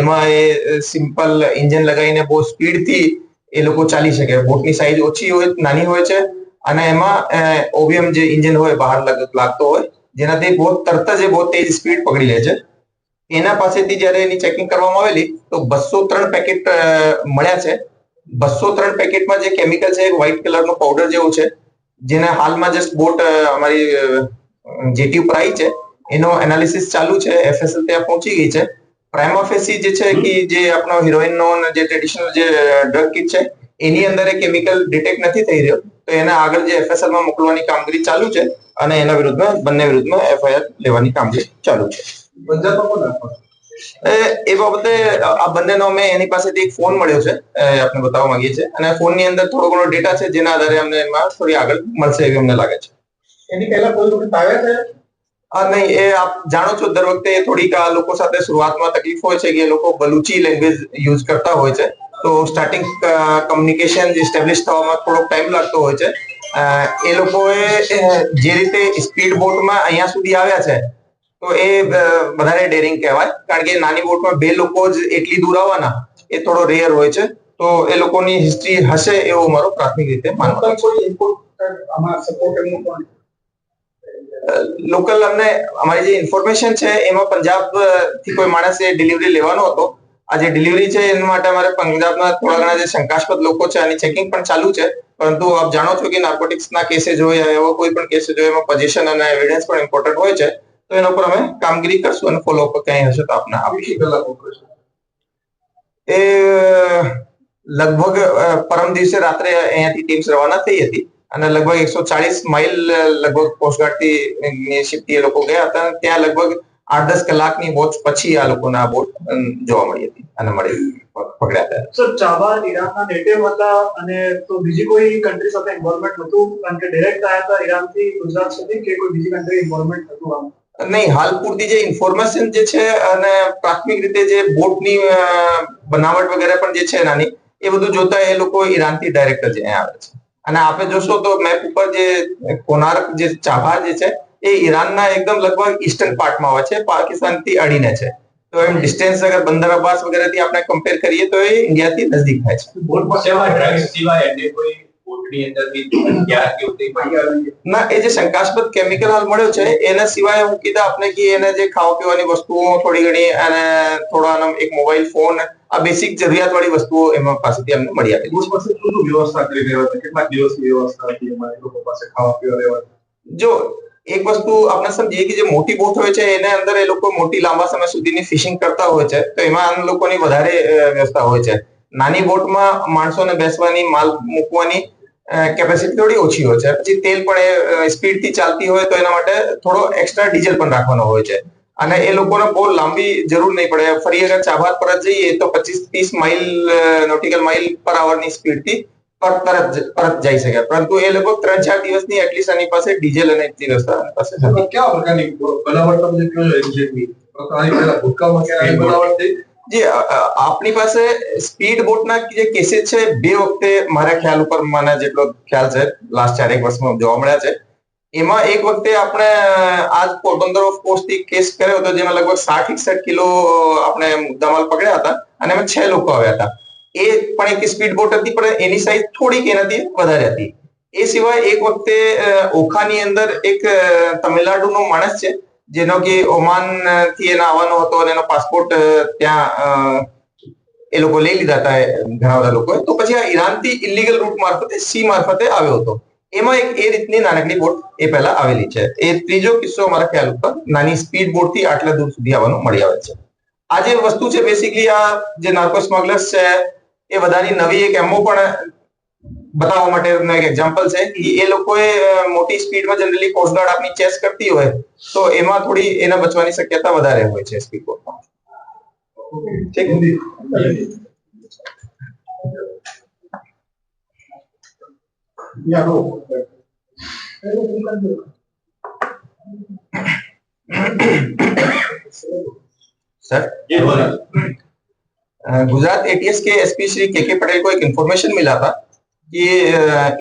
એમાં એ simple engine લગાવીને બહુ સ્પીડથી એ લોકો ચાલી શકે. બોટની સાઈઝ ઓછી હોય, નાની હોય છે, અને એમાં ઓવીએમ જે ઇન્જિન હોય, બહાર લાગતો હોય, જેનાથી બહુ તરત જ બહુ તેજ સ્પીડ પકડી લે છે. એના પાસેથી જ્યારે એની ચેકિંગ કરવામાં આવેલી, તો બસો ત્રણ પેકેટ મળ્યા છે. બસો ત્રણ પેકેટમાં જે કેમિકલ છે વ્હાઇટ કલરનો પાવડર જેવું છે, જેને હાલમાં જસ્ટ બોટ અમારી જેટી ઉપર આવી છે. એનો એનાલિસિસ ચાલુ છે એફએસએલ ત્યાં પહોંચી ગઈ છે. પ્રાઇમાફેસી જે છે કે જે આપણો હિરોઈનનો નો જે ટ્રેડિશનલ જે ડ્રગ કિટ છે એની અંદર એ કેમિકલ ડિટેક્ટ નથી થઈ રહ્યો. તો એને આગળ જે એફએસએલમાં મોકલવાની કામગીરી ચાલુ છે અને એના વિરુદ્ધમાં બંને વિરુદ્ધમાં એફઆઈઆર લેવાની કામગીરી ચાલુ છે. એ બાબતે આ બંનેનો અમે એની પાસેથી એક ફોન મળ્યો છે આપણે બતાવવા માંગીએ છીએ. અને ફોનની અંદર થોડો ઘણો ડેટા છે જેના આધારે અમને એમાં થોડી આગળ મળશે એવી અમને લાગે છે. એની પહેલા કોઈ આવ્યા છે? નહીં, એ આપ જાણો છો, દર વખતે થોડીક આ લોકો સાથે શરૂઆતમાં તકલીફ હોય છે કે એ લોકો બલુચી લેંગ્વેજ યુઝ કરતા હોય છે. તો સ્ટાર્ટિંગ કમ્યુનિકેશન ઇસ્ટેબ્લિશ થવામાં થોડોક ટાઈમ લાગતો હોય છે. એ લોકોએ જે રીતે સ્પીડ બોટમાં અહીંયા સુધી આવ્યા છે, તો એ વધારે ડેરિંગ કહેવાય. કારણ કે નાની બોટમાં બે લોકો જ એટલી દૂર આવવાના, એ થોડો રેયર હોય છે. તો એ લોકોની હિસ્ટ્રી હશે એવો મારો પ્રાથમિક રીતે માનવાનો છે. કોઈ લોકલ અમને અમારી જે ઇન્ફોર્મેશન છે એમાં પંજાબથી કોઈ માણસે ડિલિવરી લેવાનો હતો. આ જે ડિલિવરી છે એના માટે અમારે પંજાબના થોડા ઘણા જે શંકાસ્પદ લોકો છે આની ચેકિંગ પણ ચાલુ છે. પરંતુ આપ જાણો છો કે નાર્કોટિક્સ ના કેसेस હોય એવો કોઈ પણ કેસે હોય એમાં પોઝિશન અને એવિડન્સ પણ ઇમ્પોર્ટન્ટ હોય છે. તો એના ઉપર અમે કામગીરી કરશું અને ફોલો અપ ક્યાંય હશે તો આપને આપીશું એ લગભગ પરમ દિવસે રાત્રે અહીંયાથી ટીમ્સ રવાના થઈ હતી. અને લગભગ એકસો ચાલીસ માઇલ લગભગ કોસ્ટગાર્ડથી શિપથી એ લોકો ગયા હતા. ત્યાં લગભગ આઠ દસ કલાકની વોચ પછી આ લોકોને આ બોટ જોવા મળી હતી અને મળી પકડ્યા હતા. સર ચાબા ઈરાનના નેટિવ હતા અને તો બીજી કોઈ કન્ટ્રી સાથે ઇન્વોલ્વમેન્ટ હતું? કારણ કે ડાયરેક્ટ આવ્યા હતા ઈરાનથી ગુજરાત સુધી કે કોઈ બીજી કન્ટ્રી ઇન્વોલ્વમેન્ટ હતું નહીં હાલ પૂરતી જે ઇન્ફોર્મેશન જે છે અને પ્રાથમિક રીતે જે બોટની બનાવટ વગેરે પણ જે છે નાની એ બધું જોતા એ લોકો ઈરાનથી ડાયરેક્ટ જ અહીંયા આવે છે. અને આપે જોશો તો મેપ ઉપર જે કોનાર્ક જે ચાબહાર જે છે, એ ઈરાનના એકદમ લગભગ ઈસ્ટર્ન પાર્ટમાં આવે છે, પાકિસ્તાનથી અડીને છે. તો એમ ડિસ્ટન્સ અગર બંદર અબ્બાસ વગેરેથી આપણે કમ્પેર કરીએ તો એ ઇન્ડિયાથી નજદીક થાય છે. બોર્ડમાં સેવા ડ્રાઈવ સિવાય કોઈ કે મળી ના એ જે શંકાસ્પદ કેમિકલ હાલ મળ્યો છે એના સિવાય હું કીધા આપને કે એને જે ખાવા પીવાની વસ્તુઓ થોડી ઘણી અને થોડા એક મોબાઈલ ફોન આ બેસિક જરૂરિયાત વાળી વસ્તુઓ એમાં પાસેથી અમને મળી આપી. પાસે શું વ્યવસ્થા કરી રહ્યા હતા? કેટલા દિવસ વ્યવસ્થા હતી અમારી? લોકો પાસે ખાવા પીવા રહેવા જો એક વસ્તુ આપણે સમજીએ કે જે મોટી બોટ હોય છે એને અંદર એ લોકો મોટી લાંબા સમય સુધીની ફિશિંગ કરતા હોય છે તો એમાં આમ લોકોની વધારે વ્યવસ્થા હોય છે. નાની બોટમાં માણસોને બેસવાની માલ મૂકવાની કેપેસિટી થોડી ઓછી હોય છે. પછી તેલ પણ એ સ્પીડથી ચાલતી હોય તો એના માટે થોડો એક્સ્ટ્રા ડીઝલ પણ રાખવાનો હોય છે. અને એ લોકોને બહુ લાંબી જરૂર નહીં પડે. ફરી અગર પર જ જઈએ તો પચીસ ત્રીસ માઇલ નોટિકલ માઇલ પર આવરની સ્પીડથી તરત પરત જઈ શકે. પરંતુ એ લોકો ત્રણ ચાર દિવસની એટલીસ્ટ એની પાસે ડીઝલ અને એટલી રસ્તા પાસે કેવા પ્રકારની બનાવટ તમે જે કહો છો પહેલા ભૂતકાળમાં ક્યારે બનાવટ થઈ? જે આપણી પાસે સ્પીડ બોટના જે કેસીસ છે, બે વખતે મારા ખ્યાલ ઉપર મને જેટલો ખ્યાલ છે લાસ્ટ ચારેક વર્ષમાં જોવા મળ્યા છે. એમાં એક વખતે આપણે આજ પોરબંદર ઓફ કોર્સથી કેસ કર્યો હતો, જેમાં લગભગ સાઠ એકસઠ કિલો આપણે મુદ્દામાલ પકડ્યા હતા અને એમાં છ લોકો આવ્યા હતા. એ પણ એક સ્પીડ બોટ હતી, પણ એની સાઈઝ થોડીક એનાથી વધારે હતી. એ સિવાય એક વખતે ઓખાની અંદર એક તમિલનાડુનો માણસ છે જેનો કે ઓમાનથી એને આવવાનો હતો અને એનો પાસપોર્ટ ત્યાં એ લોકો લઈ લીધા હતા ઘણા બધા લોકોએ. તો પછી આ ઈરાનથી ઇલીગલ રૂટ મારફતે સી મારફતે આવ્યો હતો. એમાં એક એ રીતની નાનકડી બોટ એ પહેલા આવેલી છે. એ ત્રીજો કિસ્સો અમારા ખ્યાલ ઉપર, નાની સ્પીડ બોટથી આટલા દૂર સુધી આવવાનું મળી આવે છે. આ જે વસ્તુ છે બેસિકલી આ જે નાર્કો સ્મગલર્સ છે, એ વધારે નવી એક એમો પણ બતાવવા માટેનો એક એક્ઝામ્પલ છે કે એ લોકોએ અ, મોટી સ્પીડમાં જનરલી કોસ્ટગાર્ડ આપની ચેસ કરતી હોય તો એમાં થોડી એને બચવાની શક્યતા વધારે હોય છે સ્પીડ બોટમાં ઠીક હિન્દી યા નો सर ये बोला अ, गुजरात एटीएस के SP Shri K K Patel को एक इन्फॉर्मेशन मिला था E eh,